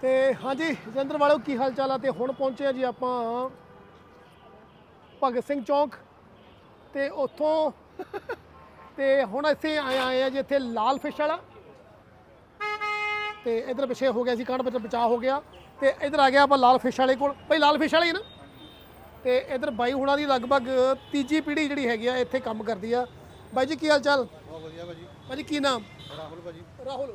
ਤੇ ਹਾਂਜੀ ਜੰਦਰ ਵਾਲੋ ਕੀ ਹਾਲ ਚਾਲ ਆ? ਤੇ ਹੁਣ ਪਹੁੰਚੇ ਆ ਜੀ ਆਪਾਂ ਭਗਤ ਸਿੰਘ ਚੌਂਕ ਤੇ ਉੱਥੋਂ ਤੇ ਹੁਣ ਇੱਥੇ ਆਏ ਆਏ ਆ ਜੀ ਇੱਥੇ ਲਾਲ ਫਿਸ਼ ਵਾਲਾ। ਤੇ ਇਧਰ ਪਿੱਛੇ ਹੋ ਗਿਆ ਸੀ ਕਾਂਡ ਬੱਚਾ ਬਚਾ ਹੋ ਗਿਆ। ਤੇ ਇਧਰ ਆ ਗਿਆ ਆਪਾਂ ਲਾਲ ਫਿਸ਼ ਵਾਲੇ ਕੋਲ। ਭਾਈ ਲਾਲ ਫਿਸ਼ ਵਾਲੇ ਨਾ। ਤੇ ਇਧਰ ਬਾਈ ਹੁਣਾਂ ਦੀ ਲਗਭਗ ਤੀਜੀ ਪੀੜ੍ਹੀ ਜਿਹੜੀ ਹੈਗੀ ਆ, ਇੱਥੇ ਕੰਮ ਕਰਦੀ ਆ। ਬਾਈ ਜੀ, ਕੀ ਹਾਲ ਚਾਲ ਬਹੁਤ ਵਧੀਆ ਭਾਜੀ ਬਾਈ ਜੀ ਕੀ ਨਾਮ? ਰਾਹੁਲ ਭਾਜੀ। ਰਾਹੁਲ।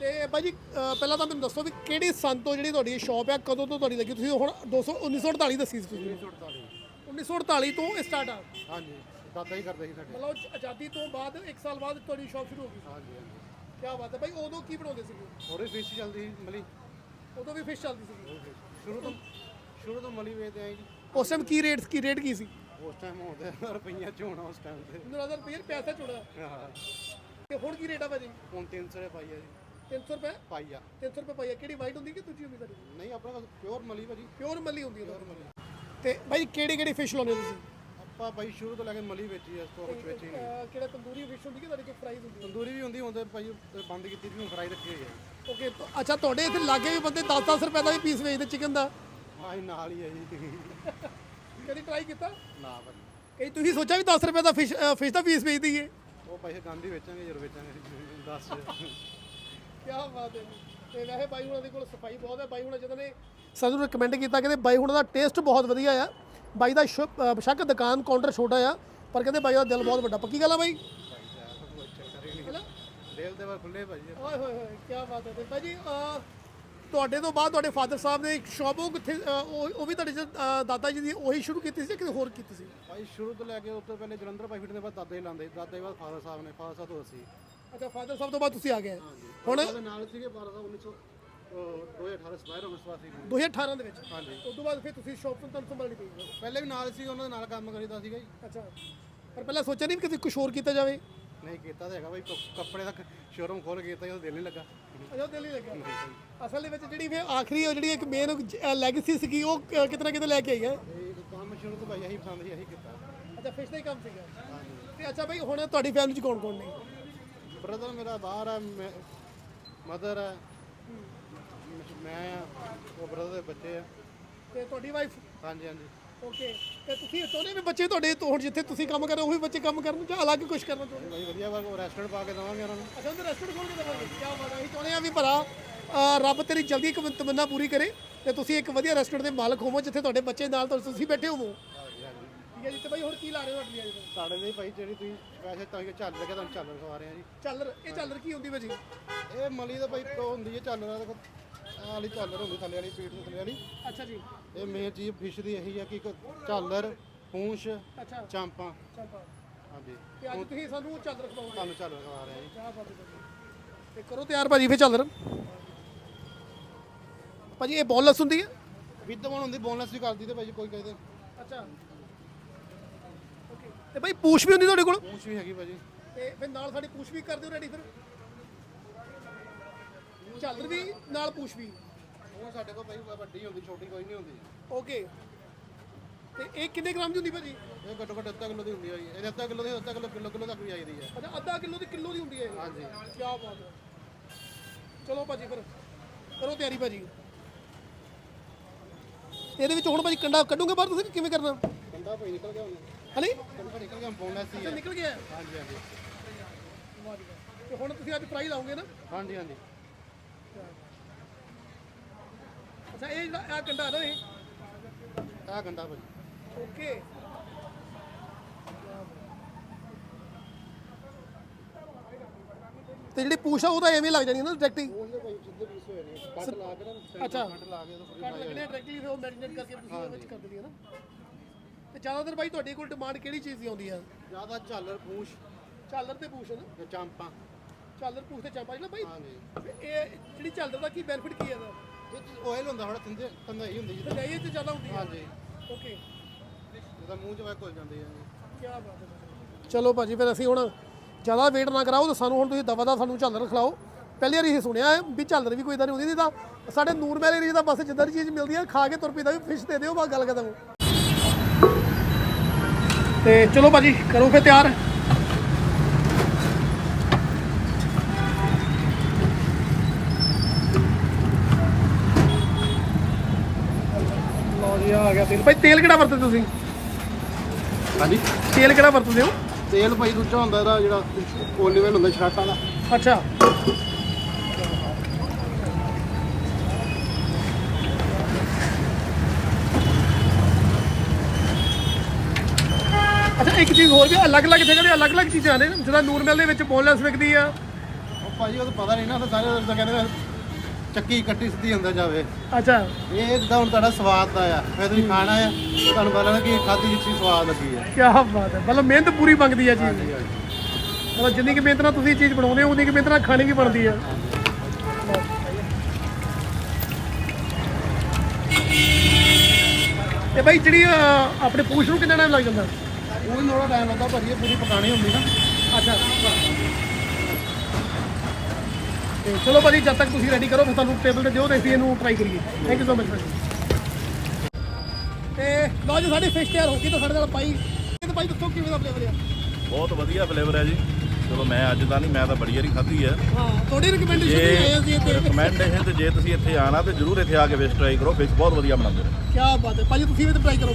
ਤੇ ਬਾਈ ਜੀ ਅਹ ਪਹਿਲਾਂ ਤਾਂ ਮੈਨੂੰ ਦੱਸੋ ਵੀ ਕਿਹੜੀ ਸੰਨ ਤੋਂ ਜਿਹੜੀ ਤੁਹਾਡੀ ਸ਼ਾਪ ਹੈ ਕਦੋਂ ਤੋਂ ਤੁਹਾਡੀ ਲੱਗੀ? ਤੁਸੀਂ ਹੁਣ 200 1948 ਦੱਸੀ ਸੀ ਤੁਸੀਂ। 1948 1948 ਤੋਂ ਸਟਾਰਟ ਆ। ਹਾਂਜੀ ਦਾਦਾ ਹੀ ਕਰਦੇ ਸੀ ਸਾਡੇ। ਮਤਲਬ ਆਜ਼ਾਦੀ ਤੋਂ ਬਾਅਦ 1 ਸਾਲ ਬਾਅਦ ਤੁਹਾਡੀ ਸ਼ਾਪ ਸ਼ੁਰੂ ਹੋ ਗਈ ਹਾਂਜੀ ਹਾਂਜੀ। ਕੀ ਬਾਤ ਹੈ। ਬਾਈ ਉਦੋਂ ਕੀ ਬਣਾਉਂਦੇ ਸੀਗੇ? ਹੋਰੇ ਫਿਸ਼ ਚੱਲਦੀ ਸੀ ਮਲੀ। ਉਦੋਂ ਵੀ ਫਿਸ਼ ਚੱਲਦੀ ਸੀਗੀ। ਸ਼ੁਰੂ ਤੋਂ ਸ਼ੁਰੂ ਤੋਂ ਮਲੀ ਵੇਚਦੇ ਆਏ ਜੀ। ਉਸ ਟਾਈਮ ਕੀ ਰੇਟ ਕੀ ਰੇਟ ਕੀ ਸੀ? ਉਸ ਟਾਈਮ ਹੁੰਦੇ ਰੁਪਈਆ ਹੋਣਾ ਉਸ ਟਾਈਮ ਤੇ। ਮੈਨੂੰ ਲੱਗਦਾ ਰੁਪਏ ਪੈਸਾ ਚੁੜਾ ਹਾਂ। ਤੇ ਹੁਣ ਕੀ ਰੇਟ ਆ ਭਾਜੀ? ਹੁਣ 300 ਰੁਪਏ ਪਾਈ ਆ ਜੀ। 300 ਰੁਪਏ? ਪਾਈ ਆ। 300 ਰੁਪਏ ਪਾਈ ਆ। ਕਿਹੜੀ ਵਾਈਟ ਹੁੰਦੀ ਕਿ ਦੂਜੀ ਹੁੰਦੀ ਤੁਹਾਡੀ? ਨਹੀਂ ਆਪਣਾ ਪਿਓਰ ਮਲੀ ਭਾਜੀ। ਪਿਓਰ ਮੱਲੀ ਹੁੰਦੀ ਹੈ ਤੇ ਬਾਈ ਕਿਹੜੀ ਕਿਹੜੀ ਫਿਸ਼ ਲਾਉਂਦੇ ਹੋ ਤੁਸੀਂ? ਆਪਾਂ ਬਾਈ ਸ਼ੁਰੂ ਤੋਂ ਲੈ ਕੇ ਮਲੀ ਵੇਚੀ ਆ ਸਟੋਕ ਵਿੱਚ ਵੇਚੀ ਨਹੀਂ। ਅਹ ਕਿਹੜਾ ਤੰਦੂਰੀ ਫਿਸ਼ ਹੁੰਦੀ ਕਿ ਤੁਹਾਡੇ ਕੋਲ ਫਰਾਈਜ਼ ਹੁੰਦੀ ਤੰਦੂਰੀ ਵੀ ਹੁੰਦੀ ਹੁੰਦੇ ਭਾਈ ਤੇ ਬੰਦ ਕੀਤੀ ਸੀ ਹੁਣ ਫਰਾਈ ਰੱਖੀ ਹੋਈ ਹੈ ਓਕੇ ਅੱਛਾ ਤੁਹਾਡੇ ਇੱਥੇ ਲਾਗੇ ਵੀ ਬੰਦੇ 10-10 ਰੁਪਏ ਦਾ ਵੀ ਪੀਸ ਵੇਚਦੇ ਚਿਕਨ ਦਾ। ਆਹੀ ਨਾਲ ਹੀ ਹੈ ਜੀ। ਕਦੀ ਟਰਾਈ ਕੀਤਾ? ਨਾ ਭਾਜੀ। ਕਈ ਤੁਸੀਂ ਸੋਚਿਆ ਵੀ 10 ਰੁਪਏ ਦਾ ਫਿਸ਼ ਫਿਸ਼ ਦਾ ਪੀਸ ਵੇਚ ਦਈਏ ਉਹ ਪੈਸੇ ਗਾਂਧੀ ਵੇਚਾਂਗੇ ਜਦੋਂ ਵੇਚਾਂਗੇ। 10 ਕੀ ਬਾਤ ਹੈ। ਤੇ ਵੈਸੇ ਬਾਈ ਹੁਣਾਂ ਦੇ ਕੋਲ ਸਫ਼ਾਈ ਬਹੁਤ ਹੈ। ਬਾਈ ਹੁਣਾਂ ਜਦੋਂ ਨੇ ਸਾਨੂੰ ਰეკਮੈਂਡ ਕੀਤਾ ਕਹਿੰਦੇ ਬਾਈ ਹੁਣਾਂ ਦਾ ਟੇਸਟ ਬਹੁਤ ਵਧੀਆ ਆ। ਬਾਈ ਦਾ ਸ਼ੁ- ਬੇਸ਼ੱਕ ਦੁਕਾਨ ਕਾਊਂਟਰ ਛੋਟਾ ਆ ਪਰ ਕਹਿੰਦੇ ਬਾਈ ਦਾ ਦਿਲ ਬਹੁਤ ਵੱਡਾ। ਪੱਕੀ ਗੱਲ ਆ ਬਾਈ? ਦਿਲ ਦੇ ਵਾਰ ਖੁੱਲੇ ਭਾਜੀ ਓਏ ਹੋਏ ਹੋਏ ਕੀ ਬਾਤ ਹੈ। ਤੇ ਭਾਈ ਜੀ ਅਹ, ਤੁਹਾਡੇ ਤੋਂ ਬਾਅਦ ਤੁਹਾਡੇ ਫਾਦਰ ਸਾਹਿਬ ਨੇ ਇੱਕ ਸ਼ੌਪ ਉਹ ਕਿੱਥੇ ਉਹ ਉਹ ਵੀ ਤੁਹਾਡੇ ਦਾਦਾ ਜੀ ਦੀ ਉਹੀ ਸ਼ੁਰੂ ਕੀਤੀ ਸੀ ਕਿਤੇ ਹੋਰ ਕੀਤੀ ਸੀ? ਭਾਈ ਸ਼ੁਰੂ ਤੋਂ ਲੈ ਕੇ ਉਸ ਤੋਂ ਪਹਿਲੇ ਜਲੰਧਰ ਭਾਈ ਫਿੱਟ ਦੇ ਬਾਅਦ ਦਾਦਾ ਹੀ ਲਾਉਂਦੇ ਦਾਦਾ ਦੇ ਬਾਅਦ ਫਾਦਰ ਸਾਹਿਬ ਨੇ ਫਾਦਰ ਸਾਹਿਬ ਤੋਂ ਅਸੀਂ। ਅੱਛਾ ਫਾਦਰ ਸਾਹਿਬ ਤੋਂ ਬਾਅਦ ਤੁਸੀਂ ਆ ਗਏ। ਹੁਣ ਉਹਦੇ ਨਾਲ ਸੀਗੇ ਫਾਦਰ ਸਾਹਿਬ 1900 ਅਹ 2018 ਸਪਾਇਰ ਹੋਣ ਸਵਾਸੀ 2018 ਦੇ ਵਿੱਚ? ਹਾਂਜੀ। ਉਸ ਤੋਂ ਬਾਅਦ ਫਿਰ ਤੁਸੀਂ ਸ਼ੌਪ ਤੋਂ ਤੁਹਾਨੂੰ ਸੰਭਾਲਣੀ ਪਈ? ਪਹਿਲੇ ਵੀ ਨਾਲ ਸੀ ਉਹਨਾਂ ਦੇ ਨਾਲ ਕੰਮ ਕਰੀਦਾ ਸੀਗਾ ਜੀ। ਅੱਛਾ। ਪਰ ਪਹਿਲਾਂ ਸੋਚਿਆ ਨਹੀਂ ਕਿਤੇ ਕੁਝ ਹੋਰ ਕੀਤਾ ਜਾਵੇ? ਨਹੀਂ ਕੀਤਾ ਤਾਂ ਹੈਗਾ ਕ- ਕੱਪੜੇ ਦਾ ਸ਼ੋਰੂਮ ਖੋਲ ਕੇ ਕੀਤਾ ਉਹਦਾ ਦਿਲ ਨਹੀਂ ਲੱਗਾ। ਅਜੋ ਦਿਲ ਨਹੀਂ ਲੱਗਾ। ਅਸਲ ਦੇ ਵਿੱਚ ਜਿਹੜੀ ਫਿਰ ਆਖਰੀ ਉਹ ਜਿਹੜੀ ਇੱਕ ਮੇਨ ਲੈਗੇਸੀ ਸੀਗੀ ਉਹ ਕ- ਕਿਤੇ ਨਾ ਕਿਤੇ ਲੈ ਕੇ ਆਈ ਹੈ? ਇਹ ਕੰਮ ਸ਼ੁਰੂ ਤੋਂ ਭਾਈ ਇਹੀ ਪਸੰਦ ਸੀ ਇਹੀ ਕੀਤਾ। ਅੱਛਾ ਫਿਸ਼ ਦਾ ਹੀ ਕੰਮ ਸੀਗਾ? ਤੇ ਅੱਛਾ ਭਾਈ ਹੁਣ ਤੁਹਾਡੀ ਫੈਮਿਲੀ ਚ ਕੌਣ ਕੌਣ ਨੇ? ਬ੍ਰਦਰ ਮੇਰਾ ਬਾਹਰ ਹੈ ਮਦਰ ਹੈ। ਮੈਂ ਉਹ ਬ੍ਰਦਰ ਦੇ ਬੱਚੇ ਆ। ਤੇ ਤੁਹਾਡੀ ਵਾਈਫ ਹਾਂਜੀ ਹਾਂਜੀ। ਓਕੇ ਤੇ ਤੁਸੀਂ ਚਾਹੁੰਦੇ ਵੀ ਬੱਚੇ ਤੁਹਾਡੇ ਤੋਂ ਹੁਣ ਜਿੱਥੇ ਤੁਸੀਂ ਕੰਮ ਕਰ ਰਹੇ ਹੋ ਉਹ ਬੱਚੇ ਕੰਮ ਕਰਨ ਜਾਂ ਅਲੱਗ ਕੁਝ ਕਰਨਾ ਚਾਹੁੰਦੇ ਭਾਈ ਵਧੀਆ ਵਾ ਰੈਸਟੋਰੈਂਟ ਪਾ ਕੇ ਦੇਵਾਂਗੇ ਉਹਨਾਂ ਨੂੰ। ਅੱਛਾ ਉਹਦੇ ਰੈਸਟੋਰੈਂਟ ਖੋਲ ਕੇ ਦੇਵਾਂਗੇ। ਕੀ ਬਾਤ ਹੈ ਅਸੀਂ ਚਾਹੁੰਦੇ ਆ ਵੀ ਭਰਾ ਅਹ ਰੱਬ ਤੇਰੀ ਜਲਦੀ ਇੱਕ ਤਮੰਨਾ ਪੂਰੀ ਕਰੇ ਤੇ ਤੁਸੀਂ ਇੱਕ ਵਧੀਆ ਰੈਸਟੋਰੈਂਟ ਦੇ ਮਾਲਕ ਹੋਵੋ ਜਿੱਥੇ ਤੁਹਾਡੇ ਬੱਚੇ ਨਾਲ ਤੁਸੀਂ ਬੈਠੇ ਹੋਵੋ। ਠੀਕ ਹੈ ਜੀ ਤੇ ਭਾਈ ਹੁਣ ਕੀ ਲਾ ਰਹੇ ਹੋ ਤੁਹਾਡੀ ਅੱਜ ਸਾਡੇ ਲਈ ਭਾਈ ਜਿਹੜੀ ਤੁਸੀਂ ਵੈਸੇ ਤਾਂ ਕਿ ਚੱਲ ਲੱਗੇ ਤੁਹਾਨੂੰ ਚੱਲ ਖਵਾ ਰਹੇ ਆ ਜੀ। ਚੱਲਰ ਇਹ ਚੱਲਰ ਕੀ ਹੁੰਦੀ ਭਾਜੀ ਇਹ ਮਲੀ ਦਾ ਭਾਈ ਉਹ ਹੁੰਦੀ ਹੈ ਝਾਲਰ ਦੇਖੋ। ਆਹ ਵਾਲੀ ਝਾਲਰ ਹੁੰਦੀ ਥੱਲੇ ਵਾਲੀ ਪੀਠ ਤੋਂ ਥੱਲੇ ਵਾਲੀ। ਅੱਛਾ ਜੀ। ਇਹ ਮੇਨ ਚੀਜ਼ ਫਿਸ਼ ਦੀ ਇਹੀ ਹੈ ਕਿ ਇੱਕ ਝਾਲਰ ਪੂੰਛ ਅੱਛਾ। ਚਾਂਪਾਂ। ਚੱਪਾ। ਹਾਂਜੀ। ਤੇ ਅੱਜ ਤੁਸੀਂ ਸਾਨੂੰ ਚੱਲਰ ਖਵਾਓਗੇ ਤੁਹਾਨੂੰ ਝਾਲਰ ਖਵਾ ਰਹੇ ਜੀ। ਹੈ ਤੇ ਕਰੋ ਤਿਆਰ ਭਾਜੀ ਫੇ ਚੱਲਰ ਭਾਜੀ ਇਹ ਬੋਨਲੈਸ ਹੁੰਦੀ ਹੈ? ਵਿਦ ਬਣ ਹੁੰਦੀ ਬੋਨਲੈਸ ਵੀ ਕਰਦੀ ਤੇ ਭਾਈ ਕੋਈ ਕਹਿੰਦੇ ਅੱਛਾ। ਓਕੇ ਤੇ ਭਾਈ ਪੂਛ ਵੀ ਹੁੰਦੀ ਤੁਹਾਡੇ ਕੋਲ? ਪੂੰਛ ਵੀ ਹੈਗੀ ਭਾਜੀ। ਤੇ ਫਿਰ ਨਾਲ ਸਾਡੀ ਪੂਛ ਵੀ ਕਰ ਦਿਓ ਰੈਡੀ ਫਿਰ। ਚੱਲਰ ਵੀ ਨਾਲ ਪੂਛ ਵੀ। ਉਹ ਸਾਡੇ ਕੋਲ ਭਾਈ ਵੱਡੀ ਹੁੰਦੀ ਛੋਟੀ ਕੋਈ ਨਹੀਂ ਹੁੰਦੀ। ਓਕੇ ਤੇ ਇਹ ਕਿੰਨੇ ਗ੍ਰਾਮ ਦੀ ਹੁੰਦੀ ਭਾਜੀ? ਇਹ ਘੱਟੋ ਘੱਟ ਅੱਧਾ ਕਿਲੋ ਦੀ ਹੁੰਦੀ ਹੈ ਜੀ। ਇਹ ਅੱਧਾ ਕਿਲੋ ਦੀ ਅੱਧਾ ਕਿਲੋ ਕਿਲੋ ਕਿਲੋ ਤੱਕ ਵੀ ਆਈਦੀ ਹੈ ਅੱਛਾ ਅੱਧਾ ਕਿਲੋ ਦੀ ਕਿਲੋ ਦੀ ਹੁੰਦੀ ਹੈ ਇਹ? ਹਾਂਜੀ। ਕੀ ਬਾਤ ਹੈ ਚਲੋ ਭਾਜੀ ਫਿਰ ਕਰੋ ਤਿਆਰੀ ਭਾਜੀ। ਇਹਦੇ ਵਿੱਚ ਹੁਣ ਭਾਜੀ ਕੰਡਾ ਕੱਢੋਗੇ ਬਾਹਰ ਤੁਸੀਂ ਕਿ ਕਿਵੇਂ ਕਰਨਾ? ਕੰਡਾ ਭਾਈ ਨਿਕਲ ਗਿਆ ਹੁਣ। ਹਲੇ ਕੰਡਾ ਨਿਕਲ ਗਿਆ ਬੋਨਲੈਸ ਹੀ ਨਿਕਲ ਗਿਆ। ਹਾਂਜੀ ਹਾਂਜੀ। ਤੇ ਹੁਣ ਤੁਸੀਂ ਅੱਜ ਫਰਾਈ ਲਾਓਗੇ ਨਾ? ਹਾਂਜੀ ਹਾਂਜੀ। ਅੱਛਾ ਇਹ ਜਿਹੜਾ ਕੰਡਾ ਨਾ ਇਹ? ਭਾਜੀ। ਓਕੇ। ਤੇ ਜਿਹੜੀ ਪੂਛ ਆ ਉਹ ਤਾਂ ਐਵੇਂ ਲੱਗ ਜਾਣੀ ਹੈ ਨਾ ਡਾਇਰੈਕਟ ਹੀ ਉਹਦੇ ਭਾਈ ਸਿੱਧੇ ਪੀਸ ਹੋਏ ਨੇ ਕੱਟ ਲਾ ਕੇ ਨਾ ਅੱਛਾ। ਕੱਟ ਲਾ ਕੇ ਤਾਂ ਫਰੀ ਕੱਟ ਲੱਗਣੇ ਡਾਇਰੈਕਟਲੀ ਫਿਰ ਉਹ ਮੈਰੀਨੇਟ ਕਰਕੇ ਤੁਸੀਂ ਉਹਦੇ ਵਿੱਚ ਕਰ ਦਿੰਦੀ ਹੈ ਨਾ। ਤੇ ਜ਼ਿਆਦਾਤਰ ਬਾਈ ਤੁਹਾਡੇ ਕੋਲ ਡਿਮਾਂਡ ਕਿਹੜੀ ਚੀਜ਼ ਦੀ ਆਉਂਦੀ ਆ? ਜ਼ਿਆਦਾ ਝਾਲਰ ਪੂੰਛ। ਝਾਲਰ ਤੇ ਪੂਛ ਨਾ? ਚਾਂਪਾਂ। ਝਾਲਰ ਪੂਛ ਤੇ ਚਾਪਾ ਜਿਹੜਾ ਬਾਈ? ਹਾਂਜੀ। ਇਹ ਜਿਹੜੀ ਝਾਲਰ ਦਾ ਕੀ ਬੈਨੀਫਿਟ ਕੀ ਹੈ ਇਹਦਾ? ਇਹ ਆਇਲ ਹੁੰਦਾ ਥੋੜਾ ਥੰਦੇ ਥੰਦਾਈ ਹੁੰਦੀ ਜੀ ਤੇ ਜਾਈਏ ਤੇ ਜ਼ਿਆਦਾ ਹੁੰਦੀ ਹੈ ਹਾਂਜੀ। ਓਕੇ ਜਿਹਦਾ ਮੂੰਹ ਚ ਵਾ ਘੁਲ ਜਾਂਦੀ ਜੀ ਕੀ ਬਾਤ ਹੈ ਚਲੋ ਭਾਜੀ ਫਿਰ ਅਸੀਂ ਹੁਣ ਜ਼ਿਆਦਾ ਵੇਟ ਨਾ ਕਰਾਓ ਤੇ ਸਾਨੂੰ ਹੁਣ ਤੁਸੀਂ ਦਵਾ ਦਾ ਸਾਨੂੰ ਝਾਲਰ ਖਿਲਾਓ। ਪਹਿਲੀ ਵਾਰੀ ਇਹ ਸੁਣਿਆ ਹੈ ਵੀ ਝਾਲਰ ਵੀ ਕੋਈ ਇਦਾਂ ਨਹੀਂ ਹੁੰਦੀ ਤਾਂ ਸਾਡੇ ਨੂਰ ਮਹਿਲ ਏਰੀਆ ਦਾ ਬਸ ਜਿੱਦਾਂ ਦੀ ਚੀਜ਼ ਮਿਲਦੀ ਹੈ ਖਾ ਕੇ ਤੁਰ ਪਈਦਾ ਵੀ ਫਿਸ਼ ਦੇ ਦਿਓ ਬਸ ਗੱਲ ਖਤਮ। ਤੇ ਚਲੋ ਭਾਜੀ ਕਰੋ ਫਿਰ ਤਿਆਰ। ਗਿਆ ਤੇਲ। ਭਾਈ ਤੇਲ ਕਿਹੜਾ ਵਰਤਦੇ ਤੁਸੀਂ? ਹਾਂਜੀ? ਤੇਲ ਕਿਹੜਾ ਵਰਤਦੇ ਹੋ? ਤੇਲ ਭਾਈ ਦੂਜਾ ਹੁੰਦਾ ਇਹਦਾ ਜਿਹੜਾ ਓਲੀਵਲ ਹੁੰਦਾ ਸ਼ਰਾਟਾ ਦਾ। ਅੱਛਾ। ਅੱਛਾ ਇੱਕ ਚੀਜ਼ ਹੋਰ ਵੀ ਅਲੱਗ-ਅਲੱਗ ਜਗ੍ਹਾ ਦੇ ਅਲੱਗ-ਅਲੱਗ ਚੀਜ਼ਾਂ ਨੇ। ਜਿਹਦਾ ਨੂਰ ਮਿਲ ਦੇ ਵਿੱਚ ਬੋਨਲੈਸ ਵਿਕਦੀ ਆ। ਉਹ ਭਾਜੀ ਉਹ ਤਾਂ ਪਤਾ ਨਹੀਂ ਨਾ ਤਾਂ ਸਾਰੇ ਤਾਂ ਕਹਿੰਦੇ ਚੱਕੀ ਕੱਟੀ ਸਿੱਧੀ ਹੁੰਦਾ ਜਾਵੇ। ਅੱਛਾ। ਇਹ ਜਿੱਦਾਂ ਹੁਣ ਤੁਹਾਡਾ ਸਵਾਦ ਦਾ ਆ। ਫਿਰ ਤੁਸੀਂ ਖਾਣਾ ਆ ਤੁਹਾਨੂੰ ਪਤਾ ਕਿ ਖਾਦੀ ਚੀਜ਼ ਸਵਾਦ ਲੱਗੀ ਆ। ਕੀ ਬਾਤ ਹੈ। ਮਤਲਬ ਮਿਹਨਤ ਪੂਰੀ ਮੰਗਦੀ ਆ ਚੀਜ਼। ਦੀ ਮਤਲਬ ਜਿੰਨੀ ਕਿ ਮਿਹਨਤ ਨਾਲ ਤੁਸੀਂ ਚੀਜ਼ ਬਣਾਉਂਦੇ ਹੋ ਉਨੀ ਕਿ ਮਿਹਨਤ ਨਾਲ ਖਾਣੀ ਵੀ ਬਣਦੀ ਆ। ਤੇ ਭਾਈ ਜਿਹੜੀ ਅਹ, ਆਪਣੇ ਪੂਛ ਨੂੰ ਕਿੰਨਾ ਟਾਈਮ ਲੱਗ ਜਾਂਦਾ? ਉਹ ਵੀ ਥੋੜਾ ਟਾਈਮ ਲੱਗਦਾ ਭਾਜੀ ਇਹ ਪੂਰੀ ਪਕਾਣੀ ਹੁੰਦੀ ਨਾ। ਅੱਛਾ। ਤੇ ਚਲੋ ਭਾਜੀ ਜਦ ਤੱਕ ਤੁਸੀਂ ਰੈਡੀ ਕਰੋ ਫਿਰ ਤੁਹਾਨੂੰ ਟੇਬਲ ਤੇ ਦਿਓ ਤੇ ਅਸੀਂ ਇਹਨੂੰ ਟਰਾਈ ਕਰੀਏ। ਥੈਂਕ ਯੂ ਸੋ ਮਚ ਤੇ ਲਓ ਜੀ ਸਾਡੀ ਫਿਸ਼ ਤਿਆਰ ਹੋ ਗਈ ਤਾਂ ਸਾਡੇ ਨਾਲ ਭਾਈ। ਇਹ ਤਾਂ ਭਾਈ ਦੱਸੋ ਕਿਵੇਂ ਦਾ ਫਲੇਵਰ ਆ? ਬਹੁਤ ਵਧੀਆ ਫਲੇਵਰ ਹੈ ਜੀ। ਚਲੋ ਮੈਂ ਅੱਜ ਤਾਂ ਨਹੀਂ ਮੈਂ ਤਾਂ ਬੜੀ ਵਾਰੀ ਖਾਧੀ ਹੈ ਹਾਂ ਤੁਹਾਡੀ ਰਿਕਮੈਂਡੇਸ਼ਨ ਤੇ ਆਏ ਸੀ ਇੱਥੇ। ਰეკਮੈਂਡੇਸ਼ਨ ਤੇ ਜੇ ਤੁਸੀਂ ਇੱਥੇ ਆਣਾ ਤੇ ਜਰੂਰ ਇੱਥੇ ਆ ਕੇ ਫਿਸ਼ ਟਰਾਈ ਕਰੋ। ਫਿਸ਼ ਬਹੁਤ ਵਧੀਆ ਬਣਾਉਂਦੇ ਨੇ। ਕੀ ਬਾਤ ਹੈ। ਭਾਜੀ ਤੁਸੀਂ ਵੀ ਟਰਾਈ ਕਰੋ।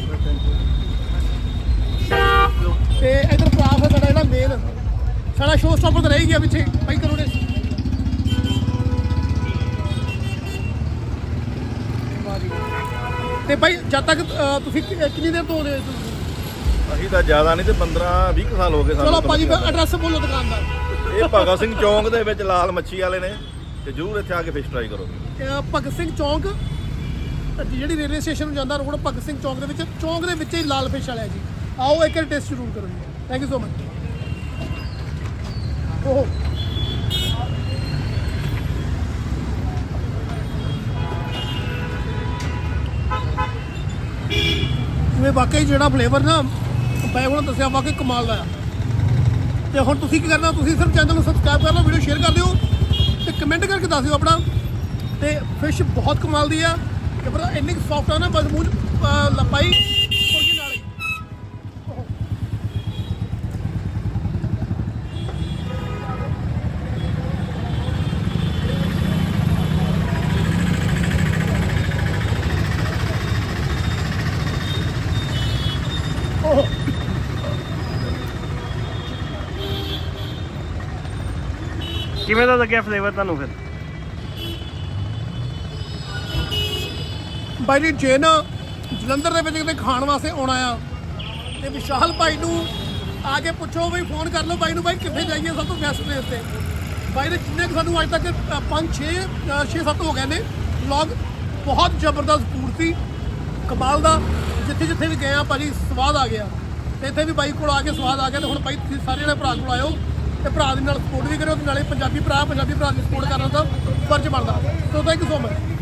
ਤੇ ਇਧਰ ਪ੍ਰਾਫ ਹੈ ਸਾਡਾ ਜਿਹੜਾ ਮੇਨ ਸਾਡਾ ਸ਼ੋਅ ਸਟਾਪਰ ਤਾਂ ਰਹਿ ਗਿਆ ਪਿੱਛੇ। ਭਾਈ ਕਰੋ ਤੇ ਭਾਈ ਜਦ ਤੱਕ ਤੁਸੀਂ ਕਿ- ਕਿੰਨੀ ਦੇਰ ਤੋਂ ਦੇ ਅਸੀਂ ਤਾਂ ਜ਼ਿਆਦਾ ਨਹੀਂ ਤੇ 15 20 ਸਾਲ ਹੋ ਗਏ ਚਲੋ ਸਾਨੂੰ ਭਾਜੀ ਫਿਰ ਐਡਰੈਸ ਬੋਲੋ ਦੁਕਾਨ ਦਾ ਇਹ ਭਗਤ ਸਿੰਘ ਚੌਂਕ ਦੇ ਵਿੱਚ ਲਾਲ ਮੱਛੀ ਵਾਲੇ ਨੇ ਤੇ ਜਰੂਰ ਇੱਥੇ ਆ ਕੇ ਫਿਸ਼ ਟਰਾਈ ਕਰੋ। ਭਗਤ ਸਿੰਘ ਚੌਂਕ ਜਿਹੜੀ ਰੇਲਵੇ ਸਟੇਸ਼ਨ ਨੂੰ ਜਾਂਦਾ ਰੋਡ ਭਗਤ ਸਿੰਘ ਚੌਂਕ ਦੇ ਵਿੱਚ ਚੌਂਕ ਦੇ ਵਿੱਚ ਹੀ ਲਾਲ ਫਿਸ਼ ਵਾਲਾ ਹੈ ਜੀ। ਆਓ ਇੱਕ ਵਾਰ ਟੈਸਟ ਜ਼ਰੂਰ ਕਰੋ ਜੀ। ਥੈਂਕ ਯੂ ਸੋ ਮਚ ਓਹੋ। ਜਿਵੇਂ ਵਾਕਈ ਜਿਹੜਾ ਫਲੇਵਰ ਨਾ ਪੈ ਹੁਣ ਦੱਸਿਆ ਵਾਕਈ ਕਮਾਲ ਦਾ ਆ। ਤੇ ਹੁਣ ਤੁਸੀਂ ਕੀ ਕਰਨਾ ਤੁਸੀਂ ਸਿਰਫ ਚੈਨਲ ਨੂੰ ਸਬਸਕ੍ਰਾਈਬ ਕਰ ਲਓ ਵੀਡੀਓ ਸ਼ੇਅਰ ਕਰ ਦਿਓ ਤੇ ਕਮੈਂਟ ਕਰਕੇ ਦੱਸ ਦਿਓ ਆਪਣਾ। ਤੇ ਫਿਸ਼ ਬਹੁਤ ਕਮਾਲ ਦੀ ਆ। ਤੇ ਪਰ ਇੰਨੀ ਸੌਫਟ ਆ ਨਾ ਬਸ ਮੂੰਹ 'ਚ, ਅਹ, ਲਪਾਈ ਮੁਰਗੀ ਨਾਲ ਹੀ ਓਹ ਕਿਵੇਂ ਦਾ ਲੱਗਿਆ ਫਲੇਵਰ ਤੁਹਾਨੂੰ ਫਿਰ? ਬਾਈ ਜੀ, ਜੇ ਨਾ ਜਲੰਧਰ ਦੇ ਵਿੱਚ ਕਿਤੇ ਖਾਣ ਵਾਸਤੇ ਆਉਣਾ ਆ, ਤੇ ਵਿਸ਼ਾਲ ਭਾਈ ਨੂੰ ਆ ਕੇ ਪੁੱਛੋ ਬਈ ਫੋਨ ਕਰ ਲਓ ਬਾਈ ਨੂੰ, ਬਾਈ ਕਿੱਥੇ ਜਾਈਏ ਸਭ ਤੋਂ ਬੈਸਟ ਪਲੇਸ ਤੇ। ਬਾਈ ਨੇ ਜਿੰਨੇ ਕੁ ਸਾਨੂੰ ਅੱਜ ਤੱਕ 5 6 6 7 ਹੋ ਗਏ ਨੇ ਵਲੌਗ ਬਹੁਤ ਜ਼ਬਰਦਸਤ ਫੂਡ ਸੀ ਕਮਾਲ ਦਾ। ਜਿੱਥੇ ਜਿੱਥੇ ਵੀ ਗਏ ਆ, ਭਾਜੀ, ਸਵਾਦ ਆ ਗਿਆ। ਤੇ ਇੱਥੇ ਵੀ ਬਾਈ ਕੋਲ ਆ ਕੇ ਸਵਾਦ ਆ ਗਿਆ, ਤੇ ਹੁਣ ਬਾਈ ਤੁਸੀਂ ਸਾਰੇ ਜਣੇ ਭਰਾ ਕੋਲ ਆਇਓ। ਤੇ ਭਰਾ ਦੇ ਨਾਲ ਸਪੋਰਟ ਵੀ ਕਰਿਓ ਤੇ ਨਾਲੇ ਪੰਜਾਬੀ ਭਰਾ ਪੰਜਾਬੀ ਭਰਾ ਦੀ ਸਪੋਰਟ ਕਰਨਾ ਤਾਂ ਫਰਜ਼ ਬਣਦਾ। So thank you so much